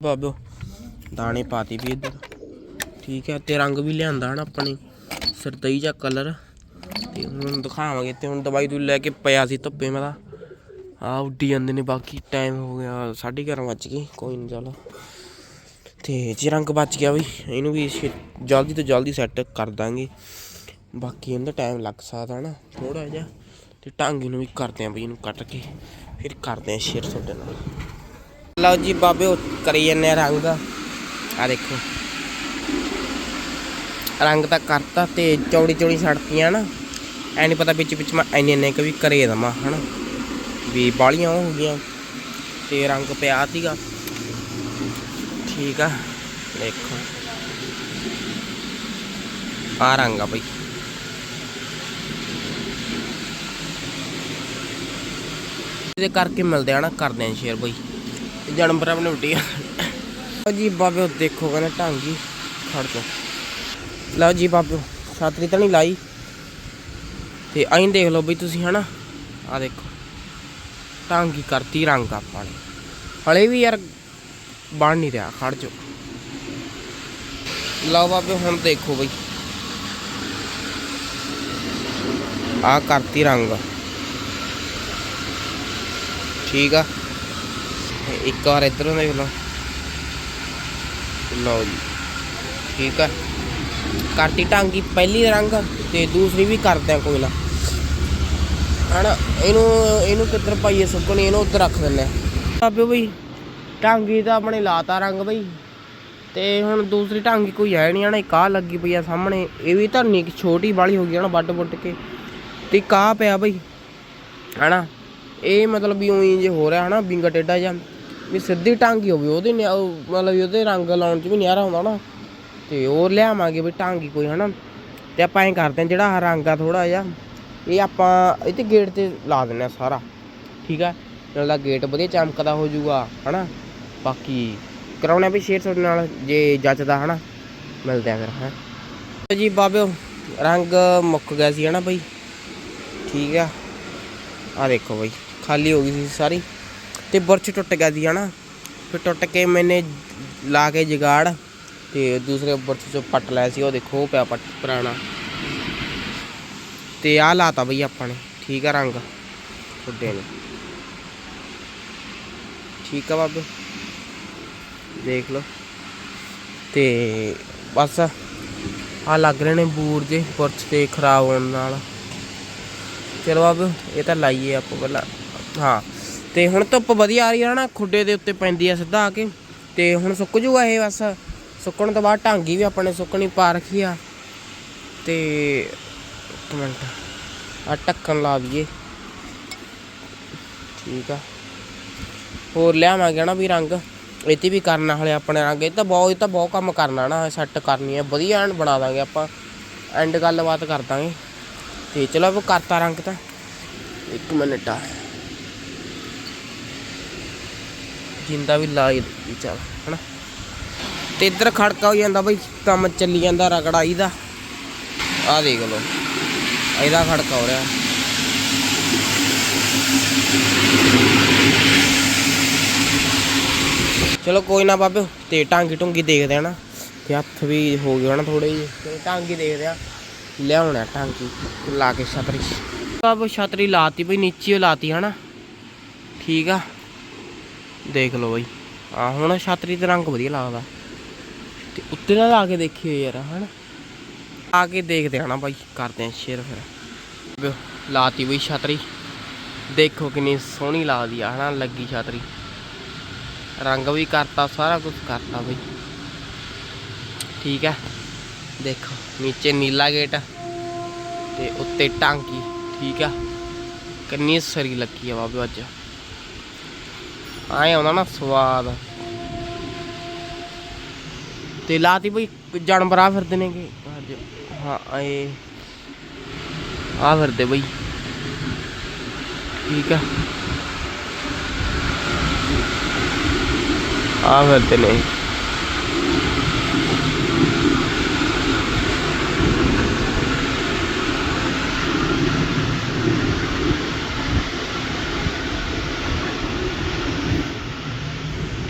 ਬਾਬੋ। ਦਾਣੇ ਪਾਤੀ ਵੀ ਇੱਧਰ। ਠੀਕ ਹੈ, ਤੇ ਰੰਗ ਵੀ ਲਿਆਂਦਾ ਹਨਾ ਆਪਣੀ। ਸਰਦਈ ਜਾਂ ਕਲਰ ਤੇ ਹੁਣ ਦਿਖਾਵਾਂਗੇ ਤੇ ਹੁਣ ਦਵਾਈ ਦੂਈ ਲੈ ਕੇ ਪਿਆ ਸੀ ਧੁੱਪੇ ਮੈਂ ਤਾਂ। ਆ ਉੱਡੀ ਜਾਂਦੇ ਨੇ, ਬਾਕੀ ਟਾਈਮ ਹੋ ਗਿਆ 11:30 ਵੱਜ ਗਏ। ਕੋਈ ਨਹੀਂ ਚੱਲ। ਤੇ ਜੇ ਰੰਗ ਬਚ ਗਿਆ ਵੀ ਇਹਨੂੰ ਵੀ ਜਲਦੀ ਤੋਂ ਜਲਦੀ ਸੈੱਟ ਕਰ ਦਾਂਗੇ। ਬਾਕੀ ਇਹਦਾ ਟਾਈਮ ਲੱਗ ਸਕਦਾ ਨਾ ਥੋੜਾ ਜਿਹਾ। ਤੇ ਟਾਂਗੀ ਨੂੰ ਵੀ ਕਰਦੇ ਆਂ ਬਈ ਇਹਨੂੰ ਕੱਟ ਕੇ। ਫਿਰ ਕਰਦੇ ਆਂ ਸ਼ੇਅਰ ਤੁਹਾਡੇ ਨਾਲ। ਲਓ ਜੀ, ਬਾਬੇ ਉਹ ਕਰੀ ਜੰਨੇ ਰੰਗ। ਆ ਦੇਖੋ। ਰੰਗ ਤਾਂ ਕਰਤਾ ਤੇ ਚੌੜੀ ਚੌੜੀ ਸੜਤੀਆਂ ਨਾ। ਐ ਨਹੀਂ ਪਤਾ ਵਿੱਚ ਵਿੱਚ ਮੈਂ ਐਨੇ ਐਨੇ ਕ ਵੀ ਕਰੇ ਦਵਾਂ, ਹਨਾ। ਵੀ ਬਾਲੀਆਂ ਹੋ ਗਈਆਂ। ਤੇ ਰੰਗ ਪਿਆ ਸੀਗਾ। ਠੀਕ ਆ, ਦੇਖੋ। ਆ ਰੰਗ ਆ ਬਈ। ਇਹਦੇ ਕਰਕੇ ਮਿਲਦੇ ਆ ਨਾ, ਕਰਦੇ ਆ ਸ਼ੇਅਰ ਬਈ। ਜਨਮ ਆਪਣੇ ਲਓ ਜੀ ਬਾਬੇ ਦੇਖੋ ਕਹਿੰਦੇ ਢਾਂਗੀ ਖੜ ਜਾ ਲਓ ਜੀ ਬਾਬੇ ਛਾਤਰੀ ਤਾਂ ਨਹੀਂ ਲਾਈ। ਤੇ ਐਂ ਦੇਖ ਲਓ ਬਈ ਤੁਸੀਂ ਹਨਾ ਆ ਦੇਖੋ। ਢਾਂਗੀ ਕਰਤੀ ਰੰਗ ਆਪਾਂ ਨੇ ਹਲੇ ਵੀ ਯਾਰ ਬਣ ਨਹੀਂ ਰਿਹਾ, ਖੜ ਜਾ ਲਓ ਬਾਬੇ ਹੁਣ ਦੇਖੋ ਬਈ। ਆ ਕਰਤੀ ਰੰਗ। ਠੀਕ ਆ। ਇੱਕ ਵਾਰ ਇਧਰੋਂ ਦੇਖ ਲਓ। ਲਓ ਜੀ। ਠੀਕ ਆ। ਕਰਤੀ ਟਾਂਗੀ ਪਹਿਲੀ ਰੰਗ ਤੇ ਦੂਸਰੀ ਵੀ ਕਰਦੇ ਆ ਕੋਈ ਨਾ। ਹਣਾ ਇਹਨੂੰ ਇਹਨੂੰ ਕਿੱਧਰ ਪਾਈਏ ਸੁੱਕਣੀ, ਇਹਨੂੰ ਉੱਧਰ ਰੱਖ ਦਿੰਨੇ ਆ। ਬਈ, ਟਾਂਗੀ ਤਾਂ ਆਪਣੇ ਲਾਤਾ ਰੰਗ ਬਈ। ਤੇ ਹੁਣ ਦੂਸਰੀ ਟਾਂਗੀ ਕੋਈ ਹੈ ਨਹੀਂ ਹਣਾ ਇੱਕ ਆਹ ਲੱਗੀ ਪਈ ਆ ਸਾਹਮਣੇ। ਇਹ ਵੀ ਤਾਂ ਨਿੱਕ ਛੋਟੀ ਵਾਲੀ ਹੋ ਗਈ ਹਣਾ ਵੱਡ ਵੱਡ ਕੇ। ਤੇ ਇੱਕ ਪਿਆ ਬਈ, ਹਨਾ। ਇਹ ਮਤਲਬ ਵੀ ਉਹੀ ਜੇ ਹੋ ਰਿਹਾ ਹਨਾ ਬਿੰਗਾ ਟੇਡਾ ਜਾਂ ਵੀ ਸਿੱਧੀ ਟਾਂਗੀ ਹੋਵੇ, ਉਹਦੇ ਨਿਆ- ਉਹ ਮਤਲਬ ਉਹਦੇ ਰੰਗ ਲਾਉਣ ਚ ਵੀ ਨਿਆਰਾ ਹੁੰਦਾ ਨਾ। ਤੇ ਉਹ ਲਿਆਵਾਂਗੇ ਵੀ ਟਾਂਗੀ ਕੋਈ, ਹਨਾ? ਤੇ ਆਪਾਂ ਐਂ ਕਰਦੇ ਹਾਂ, ਜਿਹੜਾ ਆਹ ਰੰਗ ਆ ਥੋੜਾ ਜਿਹਾ, ਇਹ ਆਪਾਂ ਇਹ ਤੇ ਗੇਟ ਤੇ ਲਾ ਦਿੰਨੇ ਆ ਸਾਰਾ, ਠੀਕ ਆ? ਨਾਲ ਦਾ ਗੇਟ ਵਧੀਆ ਚਮਕਦਾ ਹੋ ਜਾਊਗਾ, ਹਨਾ? ਬਾਕੀ ਕਰਾਉਣਾ ਵੀ ਸ਼ੇਅਰ ਤੁਹਾਡੇ ਨਾਲ, ਜੇ ਜੱਚਦਾ, ਹਨਾ? ਮਿਲਦੇ ਆ ਫਿਰ, ਹੈ? ਜੀ ਬਾਬਿਓ, ਰੰਗ ਮੁੱਕ ਗਿਆ ਸੀ, ਹਨਾ ਬਈ? ਠੀਕ ਆ? ਆ ਦੇਖੋ ਬਈ, ਖਾਲੀ ਹੋ ਗਈ ਸੀ ਸਾਰੀ। ਤੇ ਬੁਰਸ਼ ਟੁੱਟ ਗਿਆ ਸੀ, ਹਨਾ? ਫਿਰ ਟੁੱਟ ਕੇ ਮੈਨੇ ਲਾ ਕੇ ਜਗਾੜ ਤੇ ਦੂਸਰੇ ਬੁਰਸ਼ ਚੋਂ ਪੱਟ ਲਿਆ ਸੀ, ਉਹ ਦੇਖੋ ਪਿਆ ਪੱਟ ਪੁਰਾਣਾ। ਤੇ ਆ ਲਾਤਾ ਬਈ ਆਪਾਂ ਨੇ, ਠੀਕ ਆ ਰੰਗ? ਛੁੱਡੇ ਨੇ। ਠੀਕ ਆ ਬਾਬੇ। ਦੇਖ ਲਓ। ਤੇ ਬਸ ਆ ਲੱਗ ਰਹੇ ਨੇ ਬੂਰ ਜੇ, ਬੁਰਸ਼ ਤੇ ਖਰਾਬ ਹੋਣ ਨਾਲ। ਚਲੋ ਆਬ ਇਹ ਤਾਂ ਲਾਈਏ ਆਪਾਂ ਪਹਿਲਾਂ। ਹਾਂ। ਤੇ ਹੁਣ ਧੁੱਪ ਵਧੀਆ ਆ ਰਹੀ ਹੈ ਨਾ, ਖੁੱਡੇ ਦੇ ਉੱਤੇ ਪੈਂਦੀ ਆ ਸਿੱਧਾ ਆ ਕੇ। ਤੇ ਹੁਣ ਸੁੱਕ ਜੂਗਾ ਇਹ ਬਸ। ਸੁੱਕਣ ਤੋਂ ਬਾਅਦ ਢਾਂਗੀ ਵੀ ਆਪਣੇ ਸੁੱਕਣੀ ਪਾ ਰੱਖੀ ਆ। ਤੇ ਇੱਕ ਮਿੰਟ ਆ ਢੱਕਣ ਲਾ ਦਈਏ। ਠੀਕ ਆ। ਹੋਰ ਲਿਆਵਾਂਗੇ ਨਾ ਵੀ ਰੰਗ। ਇਹ ਤੇ ਵੀ ਕਰਨਾ ਹਲੇ ਆਪਣੇ ਰੰਗ। ਇਹ ਤਾਂ ਬਹੁਤ ਇਹ ਤਾਂ ਬਹੁਤ ਕੰਮ ਕਰਨਾ ਨਾ ਸੈੱਟ ਕਰਨੀ ਹੈ ਵਧੀਆ ਐਨ ਬਣਾ ਦਾਂਗੇ ਆਪਾਂ। ਐਂਡ ਗੱਲਬਾਤ ਕਰ ਦਾਂਗੇ। ਤੇ ਚਲੋ, ਆਪਾਂ ਕਰਤਾ ਰੰਗ ਤਾਂ। ਇੱਕ ਮਿੰਟ ਆ। ਜਿੰਦਾ ਵੀ ਲਾ ਹੀ ਦਿੱਤੀ ਚੱਲ, ਹਨਾ? ਤੇ ਇੱਧਰ ਖੜਕਾ ਹੋ ਜਾਂਦਾ ਬਈ, ਕੰਮ ਚੱਲੀ ਜਾਂਦਾ ਰਗੜਾਈ ਦਾ ਆ ਦੇਖ ਲਓ, ਇਹਦਾ ਖੜਕਾ ਹੋ ਰਿਹਾ। ਚਲੋ ਕੋਈ ਨਾ ਬਾਬੇ, ਤੇ ਟਾਂਗੀ ਟੁੰਗੀ ਦੇਖਦੇ ਆ ਨਾ। ਤੇ ਹੱਥ ਵੀ ਹੋ ਗਏ ਨਾ ਥੋੜੇ ਜਿਹੇ, ਤੇ ਟਾਂਗੀ ਦੇਖਦੇ ਆ। ਲਿਆਉਣਾ ਟਾਂਗੀ, ਲਾ ਕੇ ਛਤਰੀ। ਬਾਬੂ ਛਤਰੀ ਲਾਤੀ ਬਈ, ਨੀਚੇ ਲਾਤੀ, ਹਨਾ? ਠੀਕ ਆ। ਦੇਖ ਲਓ ਬਾਈ। ਆ ਹੁਣ ਛਤਰੀ ਤੇ ਰੰਗ ਵਧੀਆ ਲੱਗਦਾ। ਤੇ ਉੱਤੇ ਨਾ ਲਾ ਕੇ ਦੇਖਿਓ ਯਾਰ, ਹਨਾ? ਆ ਕੇ ਦੇਖਦੇ ਆ ਨਾ ਬਾਈ, ਕਰਦੇ ਆ ਸ਼ੇਅਰ ਫਿਰ। ਲਾਤੀ ਬਈ ਛਤਰੀ। ਦੇਖੋ ਕਿੰਨੀ ਸੋਹਣੀ ਲੱਗਦੀ ਆ, ਹਨਾ? ਲੱਗੀ ਛਤਰੀ। ਰੰਗ ਵੀ ਕਰਤਾ, ਸਾਰਾ ਕੁਝ ਕਰਤਾ ਬਈ। ਠੀਕ ਹੈ ਦੇਖੋ, ਨੀਚੇ ਨੀਲਾ ਗੇਟ ਤੇ ਉੱਤੇ ਟਾਂਕੀ, ਠੀਕ ਆ? ਕਿੰਨੀ ਸਰੀ ਲੱਗੀ ਆ ਬਾਬੇ ਅੱਜ। ਆਏ ਆਉਂਦਾ ਨਾ ਸਵਾਦ। ਤੇ ਲਾਤੀ ਬਈ, ਜਾਨਵਰ ਆ ਫਿਰਦੇ ਨੇ ਹਾਂ, ਆਏ। ਆ ਫਿਰਦੇ ਬਈ। ਠੀਕ ਆ। ਆ ਫਿਰਦੇ ਨੇ।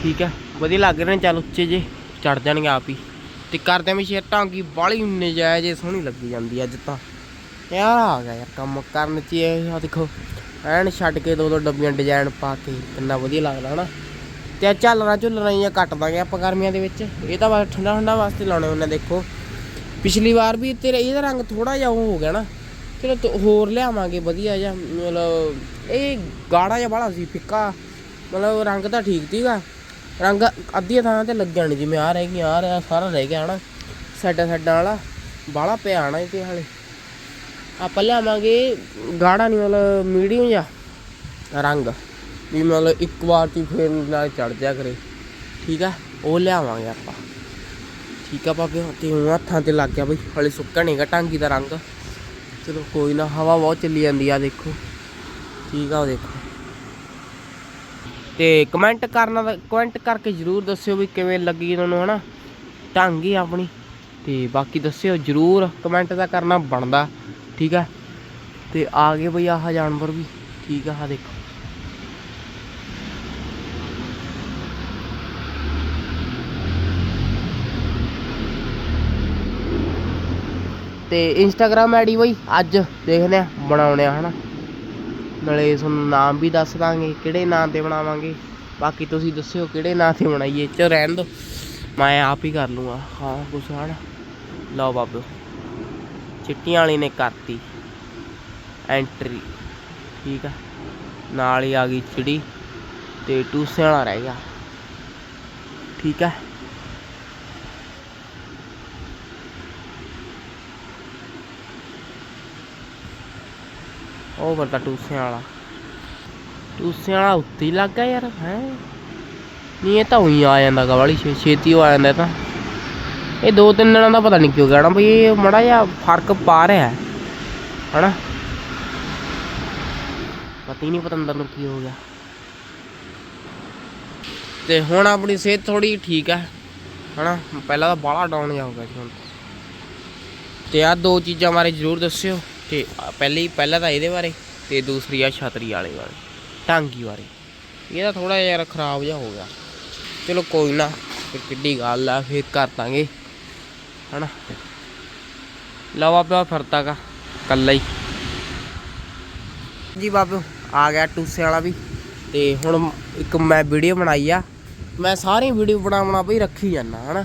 ਠੀਕ ਹੈ ਵਧੀਆ ਲੱਗ ਰਹੇ ਨੇ, ਚੱਲ ਉੱਚੇ ਜੇ। ਚੜ ਜਾਣਗੇ ਆਪ ਹੀ। ਤੇ ਕਰਦੇ ਵੀ ਸ਼ੇਰ ਢਾਂਗੀ ਬਾਲੀ ਨਜਾਇਜ਼ ਜੇ ਸੋਹਣੀ ਲੱਗੀ ਜਾਂਦੀ ਅੱਜ ਤਾਂ। ਯਾਰ ਆ ਗਿਆ ਯਾਰ ਕੰਮ ਕਰਨ ਚ ਇਹ ਆ, ਦੇਖੋ। ਐਨ ਛੱਡ ਕੇ ਦੋ ਦੋ ਡੱਬੀਆਂ ਡਿਜ਼ਾਈਨ ਪਾ ਕੇ, ਕਿੰਨਾ ਵਧੀਆ ਲੱਗਦਾ, ਹਨਾ। ਤੇ ਆ ਝਾਲਰਾਂ ਝੁੱਲਰਾਂ ਜਿਹੀਆਂ ਕੱਟ ਦਾਂਗੇ ਆਪਾਂ ਗਰਮੀਆਂ ਦੇ ਵਿੱਚ। ਇਹ ਤਾਂ ਬਸ ਠੰਡਾ ਠੰਡਾ ਵਾਸਤੇ ਲਾਉਣੇ ਉਹਨੇ, ਦੇਖੋ। ਪਿਛਲੀ ਵਾਰ ਵੀ ਤੇਰਾ ਇਹਦਾ ਰੰਗ ਥੋੜਾ ਜਿਹਾ ਉਹ ਹੋ ਗਿਆ ਨਾ। ਚਲੋ ਹੋਰ ਲਿਆਵਾਂਗੇ, ਵਧੀਆ ਜਿਹਾ। ਮਤਲਬ ਇਹ ਗਾੜਾ ਜਿਹਾ ਬਾਲਾ ਸੀ, ਫਿੱਕਾ। ਮਤਲਬ ਰੰਗ ਤਾਂ ਠੀਕ ਸੀਗਾ। ਰੰਗ ਅੱਧੀਆਂ ਥਾਂ ਤੇ ਲੱਗਿਆ ਨਹੀਂ ਜਿਵੇਂ ਆ ਰਹਿ ਗਈ ਆ ਰਿਹਾ, ਸਾਰਾ ਰਹਿ ਗਿਆ ਹਨਾ। ਸਾਡਾ ਸਾਡਾ ਵਾਲਾ ਬਾਲਾ ਪਿਆ ਹਨਾ ਇਹ ਤੇ ਹਾਲੇ। ਆਪਾਂ ਲਿਆਵਾਂਗੇ ਗਾੜਾ ਨਹੀਂ ਮਤਲਬ ਮੀਡੀਅਮ ਜਿਹਾ ਰੰਗ, ਵੀ ਮਤਲਬ ਇੱਕ ਵਾਰ ਚ ਹੀ ਫੇਰ ਨਾਲ ਚੜ ਜਾ ਕਰੇ। ਠੀਕ ਆ, ਉਹ ਲਿਆਵਾਂਗੇ ਆਪਾਂ। ਠੀਕ ਆ ਬਾਬੇ ਤੇ ਹੁਣ ਹੱਥਾਂ ਤੇ ਲੱਗ ਗਿਆ ਬਈ, ਹਲੇ ਸੁੱਕਾ ਨਹੀਂਗਾ ਟਾਂਗੀ ਦਾ ਰੰਗ। ਚਲੋ ਕੋਈ ਨਾ, ਹਵਾ ਬਹੁਤ ਚੱਲੀ ਜਾਂਦੀ ਆ, ਦੇਖੋ। ਠੀਕ ਆ, ਉਹ ਦੇਖੋ। ਤੇ ਕਮੈਂਟ ਕਰਨਾ ਦਾ ਕਮੈਂਟ ਕਰਕੇ ਜਰੂਰ ਦੱਸਿਓ ਵੀ ਕਿਵੇਂ ਲੱਗੀ ਤੁਹਾਨੂੰ, ਹਨਾ? ਹੀ ਆਪਣੀ। ਤੇ ਬਾਕੀ ਦੱਸਿਓ ਜਰੂਰ ਕਮੈਂਟ ਦਾ ਕਰਨਾ ਬਣਦਾ, ਠੀਕ ਆ? ਤੇ ਆ ਗਏ ਬਈ ਆਹ ਜਾਨਵਰ ਵੀ, ਠੀਕ ਆ ਆ ਦੇਖੋ। ਤੇ ਇੰਸਟਾਗ੍ਰam ਆਈਡੀ ਬਈ ਅੱਜ ਦੇਖਦੇ ਆ, ਬਣਾਉਣੇ ਆ, ਹਨਾ? ਨਾਲੇ ਤੁਹਾਨੂੰ ਨਾਮ ਵੀ ਦੱਸ ਦਾਂਗੇ, ਕਿਹੜੇ ਨਾਂ ਤੇ ਬਣਾਵਾਂਗੇ। ਬਾਕੀ ਤੁਸੀਂ ਦੱਸਿਓ ਕਿਹੜੇ ਨਾਂ ਤੇ ਬਣਾਈਏ ਚ ਰਹਿਣ ਦੋ। ਮੈਂ ਆਪ ਹੀ ਕਰ ਲੂੰਗਾ। ਹਾਂ, ਕੁਛ ਹਨਾ ਲਓ ਬਾਬੂ। ਚਿੱਟੀਆਂ ਵਾਲੀ ਨੇ ਕਰਤੀ। ਐਂਟਰੀ ਠੀਕ ਆ। ਨਾਲ ਹੀ ਆ ਗਈ ਚਿੜੀ ਤੇ ਟੂਸੇ ਵਾਲਾ ਰਹਿ ਗਿਆ। ਠੀਕ ਹੈ ਉਹ ਵਰਤਾ ਟੂਸਿਆਂ ਵਾਲਾ। ਟੂਸਿਆਂ ਵਾਲਾ ਉੱਤੇ ਹੀ ਲੱਗਾ ਯਾਰ, ਹੈ? ਨਹੀਂ, ਇਹ ਤਾਂ ਉਹੀ ਆ ਜਾਂਦਾ ਗਾ ਵਾਲੀ ਛੇਤੀ ਉਹ ਆ ਜਾਂਦਾ ਇਹ ਤਾਂ। ਇਹ ਦੋ ਤਿੰਨ ਦਿਨਾਂ ਦਾ ਪਤਾ ਨਹੀਂ ਕਿਉਂ ਕਹਿਣਾ ਬਈ ਇਹ ਮੜਾ ਜਿਹਾ ਫ਼ਰਕ ਪਾ ਰਿਹਾ ਹੈ, ਹਨਾ? ਪਤਾ ਹੀ ਨਹੀਂ ਪਤੰਦਰ ਨੂੰ ਕੀ ਹੋ ਗਿਆ। ਤੇ ਹੁਣ ਆਪਣੀ ਸਿਹਤ ਥੋੜੀ ਠੀਕ ਹੈ, ਹਨਾ? ਪਹਿਲਾਂ ਤਾਂ ਬਾਹਲਾ ਡਾਊਨ ਜਾ ਹੋ ਗਿਆ ਹੁਣ। ਤੇ ਆ ਦੋ ਚੀਜ਼ਾਂ ਬਾਰੇ ਜ਼ਰੂਰ ਦੱਸਿਓ। ਤੇ ਪਹਿਲੀ ਪਹਿਲਾਂ ਤਾਂ ਇਹਦੇ ਬਾਰੇ ਤੇ ਦੂਸਰੀ ਆ ਛਤਰੀ ਵਾਲੇ ਬਾਰੇ ਟਾਂਗੀ ਬਾਰੇ। ਇਹਦਾ ਥੋੜਾ ਯਾਰ ਖਰਾਬ ਜਿਹਾ ਹੋ ਗਿਆ। ਚਲੋ ਕੋਈ ਨਾ ਫਿਰ ਕਿੱਡੀ ਗੱਲ ਆ ਫਿਰ ਕਰ ਦਾਂਗੇ। ਹਨਾ? ਲਵਾ ਪਿਆ ਫਿਰਦਾ ਗਾ ਕੱਲਾ ਹੀ। ਜੀ ਬਾਬੂ ਆ ਗਿਆ ਟੂਸੇ ਵਾਲਾ ਵੀ। ਤੇ ਹੁਣ ਇੱਕ ਮੈਂ ਵੀਡੀਓ ਬਣਾਈ ਆ। ਮੈਂ ਸਾਰੀ ਵੀਡੀਓ ਬਣਾ ਬਣਾ ਬਈ ਰੱਖੀ ਜਾਂਦਾ ਹਨਾ?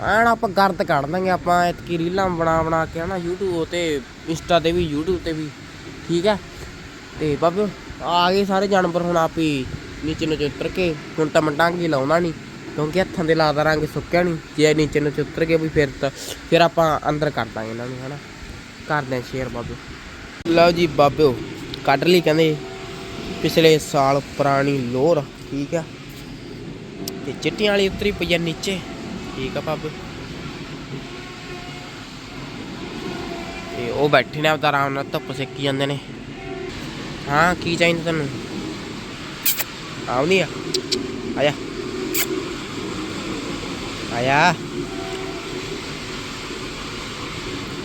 ਐਨ ਆਪਾਂ ਗਰਦ ਕੱਢ ਦਾਂਗੇ ਆਪਾਂ ਇਤਕੀ ਰੀਲਾਂ ਬਣਾ ਬਣਾ ਕੇ ਹਨਾ YouTube ਤੇ ਇੰਸਟਾ ਤੇ ਵੀ, YouTube ਤੇ ਵੀ, ਠੀਕ ਹੈ ਤੇ ਬਾਬੇ, ਆ ਗਏ ਸਾਰੇ ਜਾਨਵਰ ਹੁਣ ਆਪ ਹੀ ਨੀਚੇ ਨੂੰ ਉਤਰ ਕੇ, ਹੁਣ ਤਾਂ ਮੰਡਾਂਗੀ ਲਾਉਣਾ ਨਹੀਂ ਕਿਉਂਕਿ ਹੱਥਾਂ ਦੇ ਲਾਦਾ ਰੰਗ ਸੁੱਕਿਆ ਨਹੀਂ ਜੇ ਨੀਚੇ ਨੂੰ ਉਤਰ ਕੇ ਵੀ ਫਿਰ ਤਾਂ, ਫਿਰ ਆਪਾਂ ਅੰਦਰ ਕਰ ਦਾਂਗੇ ਇਹਨਾਂ ਨੂੰ, ਹਨਾ? ਕਰਦੇ ਹਾਂ ਸ਼ੇਅਰ ਬਾਬੇ। ਲਓ ਜੀ ਬਾਬਿਓ ਕੱਢ ਲਈ ਕਹਿੰਦੇ, ਪਿਛਲੇ ਸਾਲ ਪੁਰਾਣੀ ਲੋਰ, ਠੀਕ ਆ ਤੇ ਚਿੱਟੀਆਂ ਵਾਲੀ ਉਤਰੀ ਪਈ ਆ ਨੀਚੇ। ਠੀਕ ਆ ਬਾਬੇ ਤੇ ਉਹ ਬੈਠੇ ਨੇ ਆਪਦਾ ਆਰਾਮ ਨਾਲ, ਧੁੱਪ ਸੇਕੀ ਜਾਂਦੇ ਨੇ। ਹਾਂ, ਕੀ ਚਾਹੀਦਾ ਤੁਹਾਨੂੰ ਆਉਂਦੀ ਆ? ਆਇਆ ਆਇਆ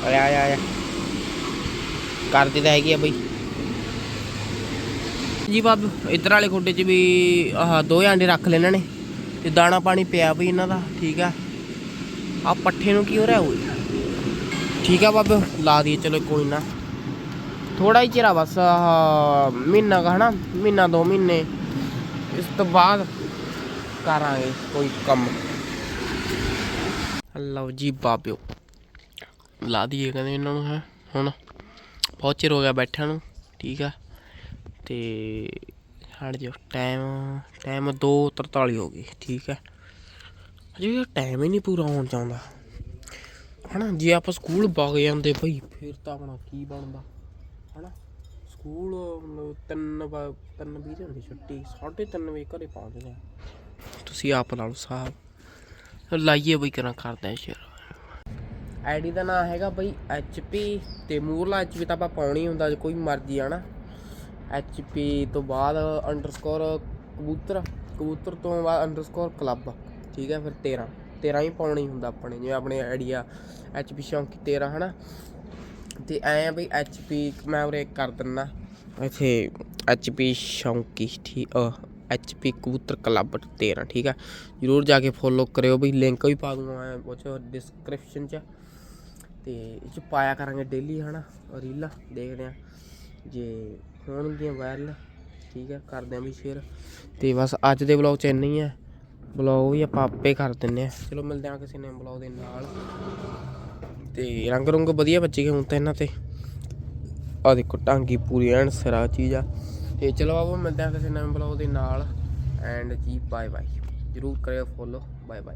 ਆਇਆ ਆਇਆ ਆਇਆ ਕਰਦੀ ਤਾਂ ਹੈਗੀ ਆ ਬਈ। ਜੀ ਬਾਬ ਇਧਰ ਵਾਲੇ ਖੋਡੇ 'ਚ ਵੀ ਆਹ ਦੋ ਆਂਡੇ ਰੱਖ ਲੈਣਾ ਨੇ। ਤੇ ਦਾਣਾ ਪਾਣੀ ਪਿਆ ਬਈ ਇਹਨਾਂ ਦਾ, ਠੀਕ ਆ? ਆ ਪੱਠੇ ਨੂੰ ਕੀ ਹੋ ਰਿਹਾ ਓਏ? ਠੀਕ ਆ ਬਾਬੇ, ਲਾ ਦਈਏ, ਚਲੋ ਕੋਈ ਨਾ। ਥੋੜਾ ਹੀ ਚਿਰਾ ਬਸ, ਆਹ, ਮਹੀਨਾ ਕਾ ਹਨਾ, ਮਹੀਨਾ ਦੋ ਮਹੀਨੇ। ਇਸ ਤੋਂ ਬਾਅਦ ਕਰਾਂਗੇ ਕੋਈ ਕੰਮ। ਲਓ ਜੀ ਬਾਬਿਓ, ਲਾ ਦਈਏ ਕਹਿੰਦੇ ਇਹਨਾਂ ਨੂੰ, ਹੈ, ਹੁਣ। ਬਹੁਤ ਚਿਰ ਹੋ ਗਿਆ ਬੈਠਿਆਂ ਨੂੰ, ਠੀਕ ਆ। ਤੇ ਹਟ ਜਾਓ ਟਾਈਮ ਟਾਈਮ 2:43 ਹੋ ਗਈ ਠੀਕ ਹੈ ਅਜੇ ਵੀ ਟਾਈਮ ਹੀ ਨਹੀਂ ਪੂਰਾ ਹੋਣ ਚਾਹੁੰਦਾ। ਹਨਾ, ਜੇ ਆਪਾਂ ਸਕੂਲ ਵਗ ਜਾਂਦੇ ਭਈ ਫਿਰ ਤਾਂ ਆਪਣਾ ਕੀ ਬਣਦਾ? ਹਨਾ ਸਕੂਲ ਮਤਲਬ ਤਿੰਨ ਵ- ਤਿੰਨ ਵੀਹ ਹੁੰਦੀ ਛੁੱਟੀ 3:30 ਵਜੇ ਘਰੇ ਪਹੁੰਚਦੇ ਆ ਤੁਸੀਂ ਆਪ ਨਾਲ ਲਓ ਸਾਹਿਬ ਲਾਈਏ ਬਈ ਕਰਾਂ ਕਰਦੇ ਆ ਸ਼ੇਅਰ ਆਈਡੀ ਦਾ ਨਾਮ ਹੈਗਾ ਬਈ HP ਤੇ ਮੂਰਲਾ HP ਤਾਂ ਆਪਾਂ ਪਾਉਣੀ ਹੁੰਦਾ ਜੇ ਕੋਈ ਮਰਜ਼ੀ ਆ ਨਾ। HP ਤੋਂ ਬਾਅਦ ਅੰਡਰਸਕੋਰ ਕਬੂਤਰ ਕਬੂਤਰ ਤੋਂ ਬਾਅਦ ਅੰਡਰਸਕੋਰ ਕਲੱਬ ਠੀਕ ਹੈ ਫਿਰ 13 13 ਹੀ ਪਾਉਣਾ ਹੀ ਹੁੰਦਾ ਆਪਣੇ, ਜਿਵੇਂ ਆਪਣੇ ਆਈਡੀਆ HP ਸ਼ੌਂਕੀ 13 ਹਨਾ? ਤੇ ਐ ਆ ਬਈ HP ਮੈਂ ਉਰੇ ਕਰ ਦਿੰਦਾ ਇੱਥੇ HP ਸ਼ੌਂਕੀ ਠੀਕ ਐਚਪੀ ਕਬੂਤਰ ਕਲੱਬ 13 ਠੀਕ ਹੈ? ਜਰੂਰ ਜਾ ਕੇ ਫੋਲੋ ਕਰਿਓ ਬਈ ਲਿੰਕ ਵੀ ਪਾ ਦੂੰਗਾ ਮੈਂ ਉਹ 'ਚ ਡਿਸਕ੍ਰਿਪਸ਼ਨ 'ਚ। ਤੇ ਇਹ 'ਚ ਪਾਇਆ ਕਰਾਂਗੇ ਡੇਲੀ ਹਨਾ? ਰੀਲਾਂ ਦੇਖਦੇ ਆ ਜੇ ਹੋਣਗੀਆਂ ਵਾਇਰਲ ਠੀਕ ਹੈ? ਕਰਦੇ ਆਂ ਵੀ ਸ਼ੇਅਰ ਤੇ ਬਸ ਅੱਜ ਦੇ ਵਲੌਗ 'ਚ ਇੰਨਾ ਹੀ ਹੈ। ਵਲੌਗ ਵੀ ਆਪਾਂ ਆਪੇ ਕਰ ਦਿੰਨੇ ਆ। ਚਲੋ ਮਿਲਦੇ ਆ ਕਿਸੇ ਨੇ ਵਲੌਗ ਦੇ ਨਾਲ। ਤੇ ਰੰਗ ਰੁੰਗ ਵਧੀਆ ਬੱਚੇ ਗਏ ਹੁਣ ਤਾਂ ਇਹਨਾਂ ਤੇ। ਆ ਦੇਖੋ ਟਾਂਗੀ ਪੂਰੀ, ਐਨ ਸਰਾ ਚੀਜ਼ ਆ। ਤੇ ਚਲੋ ਆਵੋ ਮਿਲਦੇ ਆ ਕਿਸੇ ਨਵੇਂ ਵਲੌਗ ਦੇ ਨਾਲ। ਐਂਡ ਜੀ ਬਾਏ ਬਾਏ ਜਰੂਰ ਕਰਿਓ ਫੋਲੋ ਬਾਏ ਬਾਏ